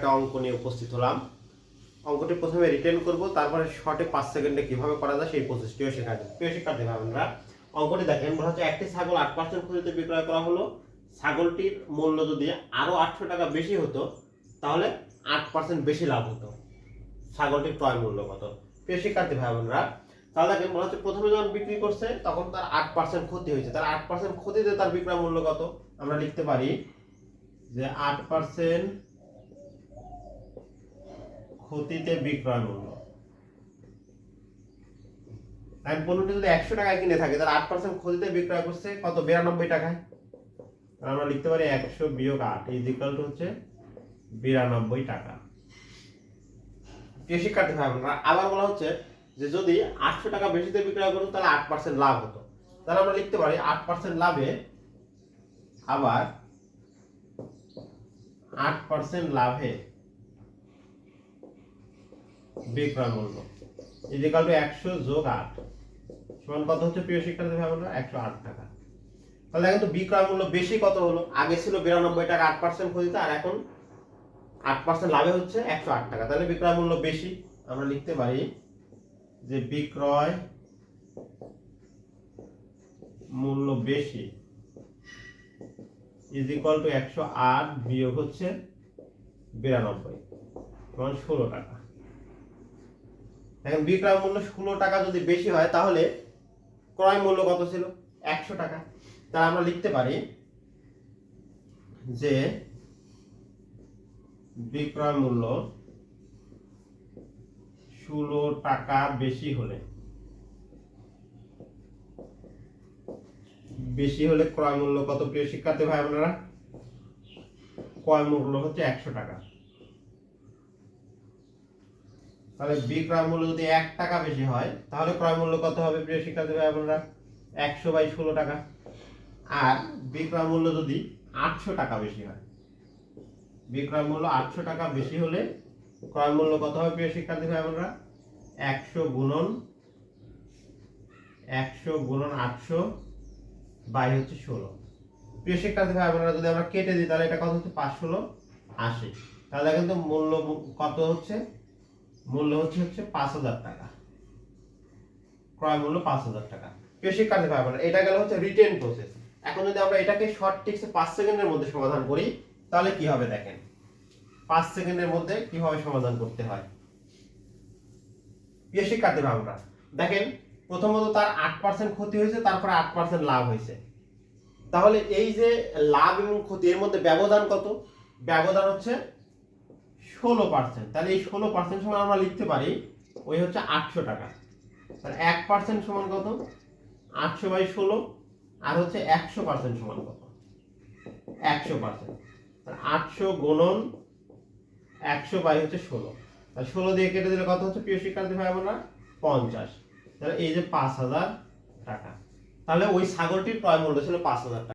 একটা অঙ্ক নিয়ে উপস্থিত হলাম। অঙ্কটি প্রথমে রিটেন করব, তারপরে শর্টে পাঁচ সেকেন্ডে কীভাবে করা যায় সেই প্রসেসটিও শেখা যায় প্রিয় শিক্ষার্থী বোনেরা অঙ্কটি দেখেন বলা হচ্ছে একটি ছাগল আট পার্সেন্ট ক্ষতিতে বিক্রয় করা হলো। ছাগলটির মূল্য যদি আরও আটশো টাকা বেশি হতো, তাহলে আট পার্সেন্ট বেশি লাভ হতো। ছাগলটির ক্রয় মূল্য কত? প্রিয় শিক্ষার্থী ভাই বোনেরা তাহলে দেখেন বলা হচ্ছে প্রথমে যখন বিক্রি করছে, তখন তার আট পার্সেন্ট ক্ষতি হয়েছে। তার আট পার্সেন্ট ক্ষতিতে তার বিক্রয় মূল্য কত? আমরা লিখতে পারি যে আট পার্সেন্ট ক্ষতিতে বিক্রয় মূল্য। আমি পণ্যটি যদি একশো টাকায় কিনে থাকে তার আট পার্সেন্ট ক্ষতিতে বিক্রয় করছে কত? বিরানব্বই টাকায়। আমরা লিখতে পারি একশো বিয়োগ আট ইজ ইকাল হচ্ছে বিরানব্বই টাকা। প্রিয় শিক্ষার্থী ভাই বোনেরা, আবার বলা হচ্ছে যে যদি আটশো টাকা বেশিতে বিক্রয় করুন তাহলে আট পার্সেন্ট লাভ হতো। তাহলে আমরা লিখতে পারি আট পার্সেন্ট লাভে আবার আট পার্সেন্ট লাভে বিক্রয় মূল্য। ইজিকাল টু একশো যোগ আট। সমান কত হচ্ছে প্রিয় শিক্ষার্থী ভাই বোনেরা একশো আট টাকা। তাহলে এখন তো বিক্রয় মূল্য বেশি কত হলো? আগে ছিল বিরানব্বই টাকা আট পার্সেন্ট ক্ষতিতে আর এখন আট পার্সেন্ট লাভে হচ্ছে একশো আট টাকা। তাহলে বিক্রয় মূল্য বেশি। আমরা লিখতে পারি যে বিক্রয় মূল্য বেশি ইজ ইকুয়াল টু একশো আট বিয়োগ হচ্ছে বিরানব্বই। ষোলো টাকা। এখন বিক্রয় মূল্য ষোলো টাকা যদি বেশি হয়, তাহলে ক্রয় মূল্য কত ছিল? একশো টাকা। তাহলে আমরা লিখতে পারি যে বিক্রয় মূল্য ষোলো টাকা বেশি হলে বেশি হলে ক্রয় মূল্য কত? প্রিয় শিক্ষার্থী ভাই বোনেরা ক্রয় মূল্য হচ্ছে একশো টাকা। তাহলে বিক্রয় মূল্য যদি এক টাকা বেশি হয়, তাহলে ক্রয় মূল্য কত হবে প্রিয় শিক্ষার্থী ভাই বোনেরা একশো বাই ষোলো টাকা। আর বিক্রয় মূল্য যদি আটশো টাকা বেশি হয় বিক্রয় মূল্য আটশো টাকা বেশি হলে ক্রয় মূল্য কত হবে প্রিয় শিক্ষার্থী ভাই বোনেরা একশো গুণন একশো গুণন আটশো বাই হচ্ছে ষোলো। প্রিয় শিক্ষার্থী ভাই বোনেরা যদি আমরা কেটে দিই, তাহলে এটা কত হচ্ছে? পাঁচ ষোলো, আশি। তাহলে কিন্তু মূল্য কত হচ্ছে? মূল্য হচ্ছে হচ্ছে পাঁচ হাজার টাকা। ক্রয় মূল্য পাঁচ হাজার টাকা। প্রিয় শিক্ষার্থী ভাই বোনেরা এটা গেল হচ্ছে রিটেন প্রসেস এখন যদি আমরা এটাকে শর্ট টিক্সে পাঁচ সেকেন্ডের মধ্যে সমাধান করি, তাহলে কি হবে দেখেন? পাঁচ সেকেন্ডের মধ্যে কীভাবে সমাধান করতে হয়? প্রিয় শিক্ষার্থী বোনেরা দেখেন, প্রথমত তার আট পার্সেন্ট ক্ষতি হয়েছে, তারপরে আট পার্সেন্ট লাভ হয়েছে। তাহলে এই যে লাভ এবং ক্ষতি, এর মধ্যে ব্যবধান কত? ব্যবধান হচ্ছে ষোলো পার্সেন্ট তাহলে এই ষোলো পার্সেন্ট সমান আমরা লিখতে পারি, ওই হচ্ছে আটশো টাকা। তাহলে এক পার্সেন্ট সমান কত? আটশো বাই ষোলো, আর হচ্ছে একশো পার্সেন্ট সমান কত? একশো পার্সেন্ট আটশো গুণন একশো বাই হচ্ছে ষোলো। তাহলে ষোলো দিয়ে কেটে দিলে কত হচ্ছে প্রিয় শিক্ষার্থী ভাই বোনরা? পঞ্চাশ। তাহলে এই যে পাঁচ হাজার টাকা। তাহলে ওই ছাগলটির ক্রয় মূল্য ছিল পাঁচ হাজার টাকা।